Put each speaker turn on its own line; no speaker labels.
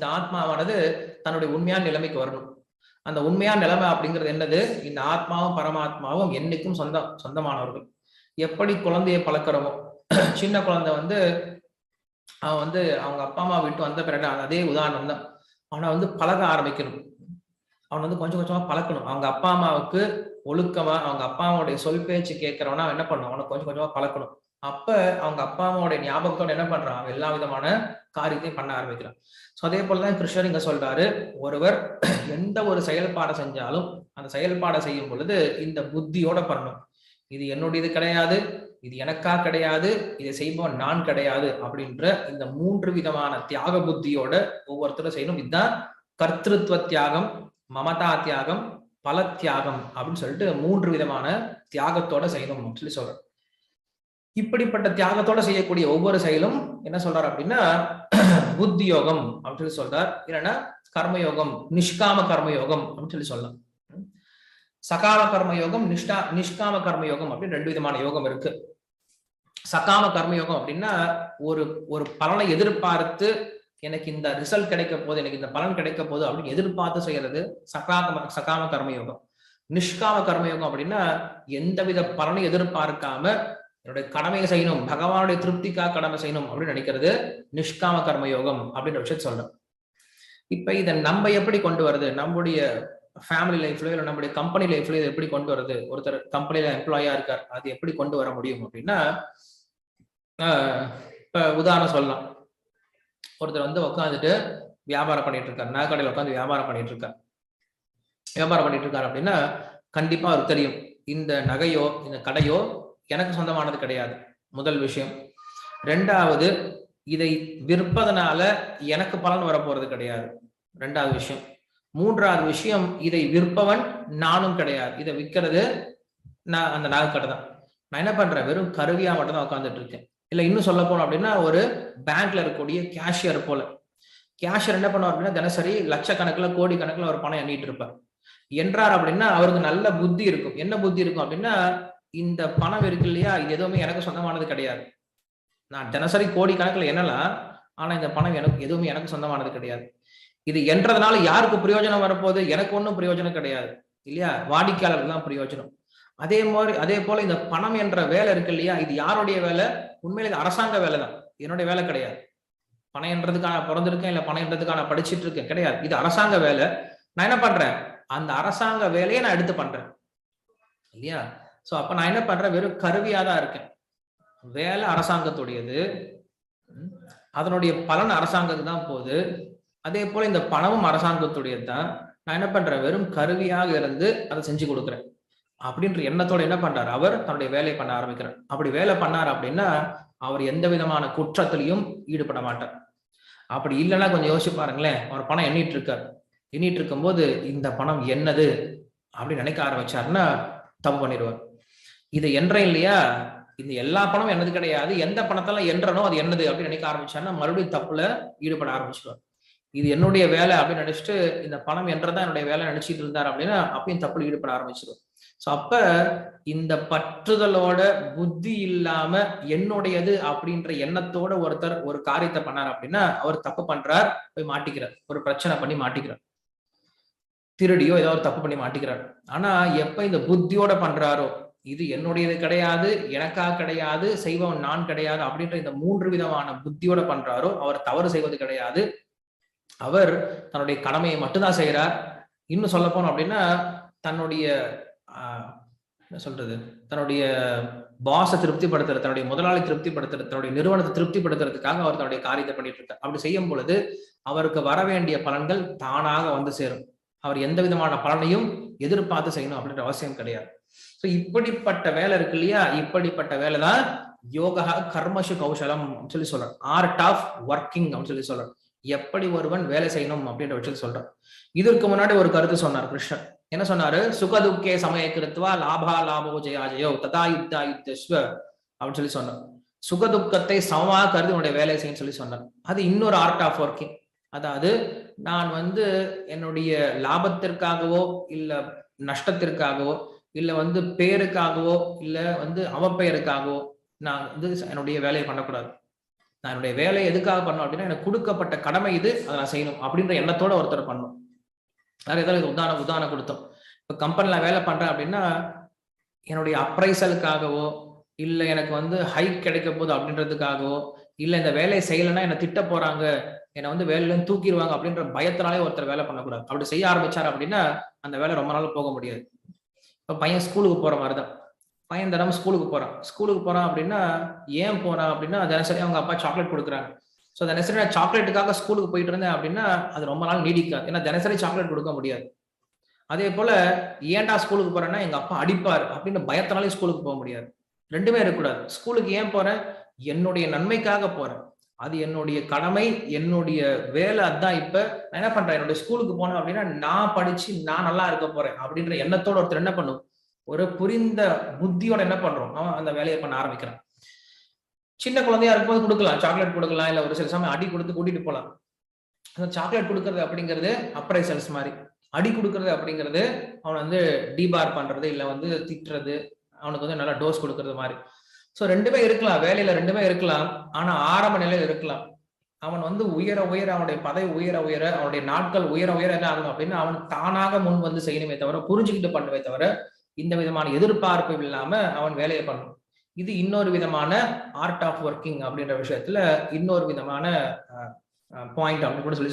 இந்த ஆத்மாவானது தன்னுடைய உண்மையான நிலைமைக்கு வரணும். அந்த உண்மையான நிலைமை அப்படிங்கிறது என்னது? இந்த ஆத்மாவும் பரமாத்மாவும் என்னைக்கும் சொந்தம் சொந்தமானவர்கள். எப்படி குழந்தைய பழக்கிறோமோ சின்ன குழந்தை வந்து அவன் வந்து அவங்க அப்பா அம்மா விட்டு வந்த பிறகு அதே உதாரணம் தான். அவனை வந்து பழக ஆரம்பிக்கணும். அவன் வந்து கொஞ்சம் கொஞ்சமா பழக்கணும். அவங்க அப்பா அம்மாவுக்கு ஒழுக்கமா அவங்க அப்பா அம்மாவுடைய சொல் பேச்சு கேட்கறவனா என்ன பண்ணணும் அவனை கொஞ்சம் கொஞ்சமா பழக்கணும். அப்ப அவங்க அப்பா அம்மாவோட ஞாபகத்தோட என்ன பண்றான் எல்லா விதமான காரியத்தையும் பண்ண ஆரம்பிக்கிறான் ஸோ அதே போலதான் கிருஷ்ணர் இங்க சொல்றாரு ஒருவர் எந்த ஒரு செயல்பாடை செஞ்சாலும் அந்த செயல்பாடை செய்யும் பொழுது இந்த புத்தியோட பண்ணணும். இது என்னுடையது கிடையாது இது எனக்கா கிடையாது இதை செய்பவன் நான் கிடையாது அப்படின்ற இந்த மூன்று விதமான தியாக புத்தியோட ஒவ்வொருத்தரும் செய்யணும். இதுதான் கர்த்திருவ தியாகம் மமதா தியாகம் பல தியாகம் அப்படின்னு சொல்லிட்டு மூன்று விதமான தியாகத்தோட செய்யணும் சொல்லி சொல்றேன் இப்படிப்பட்ட தியாகத்தோட செய்யக்கூடிய ஒவ்வொரு செயலும் என்ன சொல்றாரு அப்படின்னா புத்தி யோகம் அப்படின்னு சொல்லி சொல்றார். இல்லைன்னா கர்மயோகம் நிஷ்காம கர்மயோகம் அப்படின்னு சொல்லி சொல்லலாம். சகாம கர்ம யோகம் நிஷ்டா நிஷ்காம கர்ம யோகம் அப்படின்னு ரெண்டு விதமான யோகம் இருக்கு. சகாம கர்மயோகம் அப்படின்னா ஒரு ஒரு பலனை எதிர்பார்த்து எனக்கு இந்த ரிசல்ட் கிடைக்க போது எனக்கு இந்த பலன் கிடைக்க போகுது அப்படின்னு எதிர்பார்த்து செய்யறது சகாம சகாம கர்மயோகம். நிஷ்காம கர்மயோகம் அப்படின்னா எந்தவித பலனை எதிர்பார்க்காம என்னுடைய கடமையை செய்யணும் பகவானுடைய திருப்திக்காக கடமை செய்யணும் அப்படின்னு நினைக்கிறது நிஷ்காம கர்ம யோகம் அப்படின்ற விஷயத்த சொல்றேன் இப்ப இதை நம்ம எப்படி கொண்டு வருது? நம்முடைய ஃபேமிலி லைஃப்லயோ இல்லை நம்முடைய கம்பெனி லைஃப்லயோ எப்படி கொண்டு வருது? ஒருத்தர் கம்பெனில எம்ப்ளாயா இருக்கார் அது எப்படி கொண்டு வர முடியும் அப்படின்னா இப்ப உதாரணம் சொல்லலாம். ஒருத்தர் வந்து உட்காந்துட்டு வியாபாரம் பண்ணிட்டு இருக்காரு நகைக்கடையில் உட்காந்து வியாபாரம் பண்ணிட்டு இருக்கார். வியாபாரம் பண்ணிட்டு இருக்காரு அப்படின்னா கண்டிப்பா அவருக்கு தெரியும் இந்த நகையோ இந்த கடையோ எனக்கு சொந்தமானது கிடையாது. முதல் விஷயம். ரெண்டாவது இதை விற்பதனால எனக்கு பலன் வரப்போறது கிடையாது. ரெண்டாவது விஷயம். மூன்றாவது விஷயம் இதை விற்பவன் நானும் கிடையாது. இதை விற்கிறது நான் அந்த நாகக்கடை தான். நான் என்ன பண்றேன்? வெறும் கருவியா மட்டும் தான் உட்காந்துட்டு இருக்கேன். இல்ல இன்னும் சொல்ல போனோம் அப்படின்னா ஒரு பேங்க்ல இருக்கக்கூடிய கேஷியர் போல. கேஷியர் என்ன பண்ணுவார் அப்படின்னா தினசரி லட்சக்கணக்கில் கோடி கணக்கில் ஒரு பணம் எண்ணிட்டு இருப்பார். என்றார் அப்படின்னா அவருக்கு நல்ல புத்தி இருக்கும். என்ன புத்தி இருக்கும் அப்படின்னா இந்த பணம் இருக்கு இல்லையா? இது எதுவுமே எனக்கு சொந்தமானது கிடையாது. நான் தினசரி கோடி கணக்கில் எண்ணலாம். ஆனா இந்த பணம் எனக்கு எதுவுமே எனக்கு சொந்தமானது கிடையாது. இது என்றதுனால யாருக்கு பிரயோஜனம் வரப்போகுது? எனக்கு ஒன்றும் பிரயோஜனம் கிடையாது. இல்லையா? வாடிக்கையாளருக்கு தான் பிரயோஜனம். அதே மாதிரி அதே போல இந்த பணம் என்ற வேலை இருக்கு இல்லையா? இது யாருடைய வேலை? உண்மையில இது அரசாங்க வேலை தான் என்னுடைய வேலை கிடையாது. பணம் என்றதுக்கான பிறந்திருக்கேன் இல்லை பணம் என்றதுக்கான படிச்சுட்டு இருக்கேன் கிடையாது. இது அரசாங்க வேலை. நான் என்ன பண்றேன்? அந்த அரசாங்க வேலையை நான் எடுத்து பண்றேன். இல்லையா? ஸோ அப்போ நான் என்ன பண்றேன்? வெறும் கருவியாக தான் இருக்கேன். வேலை அரசாங்கத்துடையது. அதனுடைய பலன் அரசாங்கத்துக்கு தான் போகுது. அதே போல இந்த பணமும் அரசாங்கத்துடையது தான். நான் என்ன பண்றேன்? வெறும் கருவியாக இருந்து அதை செஞ்சு கொடுக்குறேன். அப்படின்ற எண்ணத்தோட என்ன பண்றாரு? அவர் தன்னுடைய வேலையை பண்ண ஆரம்பிக்கிறார். அப்படி வேலை பண்ணார் அப்படின்னா அவர் எந்த விதமான குற்றத்திலையும் ஈடுபட மாட்டார். அப்படி இல்லைன்னா கொஞ்சம் யோசிச்சு பாருங்களேன். அவர் பணம் எண்ணிட்டு இருக்கார். எண்ணிட்டு இருக்கும்போது இந்த பணம் என்னது? அப்படின்னு நினைக்க ஆரம்பிச்சாருன்னா தப்பு பண்ணிடுவார். இது என்றேன் இல்லையா? இந்த எல்லா பணமும் என்னது கிடையாது. எந்த பணத்தெல்லாம் என்றனோ அது என்னது அப்படின்னு நினைக்க ஆரம்பிச்சாருன்னா மறுபடியும் தப்புல ஈடுபட ஆரம்பிச்சிடுவார் இது என்னுடைய வேலை அப்படின்னு நினைச்சிட்டு இந்த பணம் என்றதான் என்னுடைய வேலை நினைச்சிட்டு இருந்தார் அப்படின்னா அப்பயும் தப்புல ஈடுபட ஆரம்பிச்சிடும் ஸோ அப்ப இந்த பற்றுதலோட புத்தி இல்லாம என்னுடையது அப்படின்ற எண்ணத்தோட ஒருத்தர் ஒரு காரியத்தை பண்ணார் அப்படின்னா அவர் தப்பு பண்றார் போய் மாட்டிக்கிறார். ஒரு பிரச்சனை பண்ணி மாட்டிக்கிறார். திருடியோ ஏதோ ஒரு தப்பு பண்ணி மாட்டிக்கிறார். ஆனா எப்ப இந்த புத்தியோட பண்றாரோ இது என்னுடையது கிடையாது எனக்கா கிடையாது செய்வன் நான் கிடையாது அப்படின்ற இந்த மூன்று விதமான புத்தியோட பண்றாரோ அவர் தவறு செய்வது கிடையாது. அவர் தன்னுடைய கடமையை மட்டும்தான் செய்கிறார் இன்னும் சொல்ல போனோம் அப்படின்னா தன்னுடைய என்ன சொல்றது? தன்னுடைய பாஸை திருப்திப்படுத்துறது தன்னுடைய முதலாளி திருப்திப்படுத்துறது தன்னுடைய நிறுவனத்தை திருப்திப்படுத்துறதுக்காக அவர் தன்னுடைய காரியத்தை பண்ணிட்டு இருக்கார். அப்படி செய்யும் பொழுது அவருக்கு வர வேண்டிய பலன்கள் தானாக வந்து சேரும். அவர் எந்த விதமான பலனையும் எதிர்பார்த்து செய்யணும் அப்படின்ற அவசியம் கிடையாது. ஸோ இப்படிப்பட்ட வேலை இருக்கு இல்லையா? இப்படிப்பட்ட வேலை தான் யோகா கர்மசு கௌசலம் சொல்லி சொல்றேன் ஆர்ட் ஆஃப் ஒர்க்கிங் அப்படின்னு சொல்லி சொல்றேன் எப்படி ஒருவன் வேலை செய்யணும் அப்படின்ற விஷயத்த சொல்றான் இதற்கு முன்னாடி ஒரு கருத்து சொன்னார் கிருஷ்ணன் என்ன சொன்னாரு? சுகதுக்கே சமய கிருத்துவா லாபா லாபோ ஜெயா ஜெயோ ததா யுத்தா யுத்தஸ்வ அப்படின்னு சொல்லி சொன்னார். சுகதுக்கத்தை சமமாக கருதி உன்னுடைய வேலை செய்யன்னு சொல்லி சொன்னார். அது இன்னொரு ஆர்ட் ஆஃப் ஒர்க்கிங் அதாவது நான் வந்து என்னுடைய லாபத்திற்காகவோ இல்ல நஷ்டத்திற்காகவோ இல்ல வந்து பேருக்காகவோ இல்ல வந்து அவப்பெயருக்காகவோ நான் வந்து என்னுடைய வேலையை பண்ணக்கூடாது. நான் என்னுடைய வேலையை எதுக்காக பண்ணோம் அப்படின்னா எனக்கு கொடுக்கப்பட்ட கடமை இது அதை நான் செய்யணும் அப்படின்ற எண்ணத்தோட ஒருத்தர் பண்ணும் வேற ஏதாவது உதாரணம் உதாரணம் கொடுத்தோம். இப்போ கம்பெனியில் வேலை பண்றேன் அப்படின்னா என்னுடைய அப்ரைசலுக்காகவோ இல்லை எனக்கு வந்து ஹைக் கிடைக்க போகுது அப்படின்றதுக்காகவோ இல்லை இந்த வேலையை செய்யலைன்னா என்னை திட்ட போறாங்க என்னை வந்து வேலையிலேருந்து தூக்கிடுவாங்க அப்படின்ற பயத்தினாலே ஒருத்தர் வேலை பண்ணக்கூடாது. அப்படி செய்ய ஆரம்பிச்சார் அப்படின்னா அந்த வேலை ரொம்ப நாள் போக முடியாது. இப்போ பையன் ஸ்கூலுக்கு போற மாதிரி தான் பையன் தினமும் ஸ்கூலுக்கு போறான். ஸ்கூலுக்கு போறான் அப்படின்னா ஏன் போறான் அப்படின்னா தினசரி அவங்க அப்பா சாக்லேட் கொடுக்குறாங்க. ஸோ தினசரி நான் சாக்லேட்டுக்காக ஸ்கூலுக்கு போயிட்டு இருந்தேன் அப்படின்னா அது ரொம்ப நாள் நீடிக்காது. ஏன்னா தினசரி சாக்லேட் கொடுக்க முடியாது. அதே போல ஏன்டா ஸ்கூலுக்கு போறேன்னா எங்க அப்பா அடிப்பார் அப்படின்னு பயத்தினாலே ஸ்கூலுக்கு போக முடியாது. ரெண்டுமே இருக்கக்கூடாது. ஸ்கூலுக்கு ஏன் போறேன்? என்னுடைய நன்மைக்காக போறேன். அது என்னுடைய கடமை என்னுடைய வேலை அதான் இப்ப நான் என்ன பண்றேன்? என்னுடைய ஸ்கூலுக்கு போனேன் அப்படின்னா நான் படிச்சு நான் நல்லா இருக்க போறேன் அப்படின்ற எண்ணத்தோட ஒருத்தர் என்ன பண்ணும்? ஒரு புரிந்த புத்தியோட என்ன பண்றோம்? அவன் அந்த வேலையை பண்ண ஆரம்பிக்கிறான். சின்ன குழந்தையா இருக்கும்போது கொடுக்கலாம். சாக்லேட் கொடுக்கலாம் இல்ல ஒரு சில சமயம் அடி கொடுத்து கூட்டிட்டு போகலாம் அந்த சாக்லேட் கொடுக்கறது அப்படிங்கிறது அப்ரைசல்ஸ் மாதிரி. அடி கொடுக்கறது அப்படிங்கிறது அவன் வந்து டீபார் பண்றது இல்ல வந்து திட்டுறது அவனுக்கு வந்து நல்லா டோஸ் கொடுக்கறது மாதிரி. ஸோ ரெண்டுமே இருக்கலாம். வேலையில ரெண்டுமே இருக்கலாம். ஆனா ஆரம்ப நிலையில இருக்கலாம். அவன் வந்து உயர உயர அவனுடைய பதவி உயர உயர அவனுடைய நாட்கள் உயர உயர என்ன ஆகும் அப்படின்னு அவன் தானாக முன் வந்து செய்யணுமே தவிர புரிஞ்சுக்கிட்டு பண்ணுவே தவிர இந்த விதமான எதிர்பார்ப்பு இல்லாம அவன் வேலையை பண்ணணும் இது இன்னொரு விதமான ஆர்ட் ஆஃப் ஒர்க்கிங் அப்படின்ற விஷயத்துல இன்னொரு விதமான பாயிண்ட் அப்படின்னு கூட சொல்லி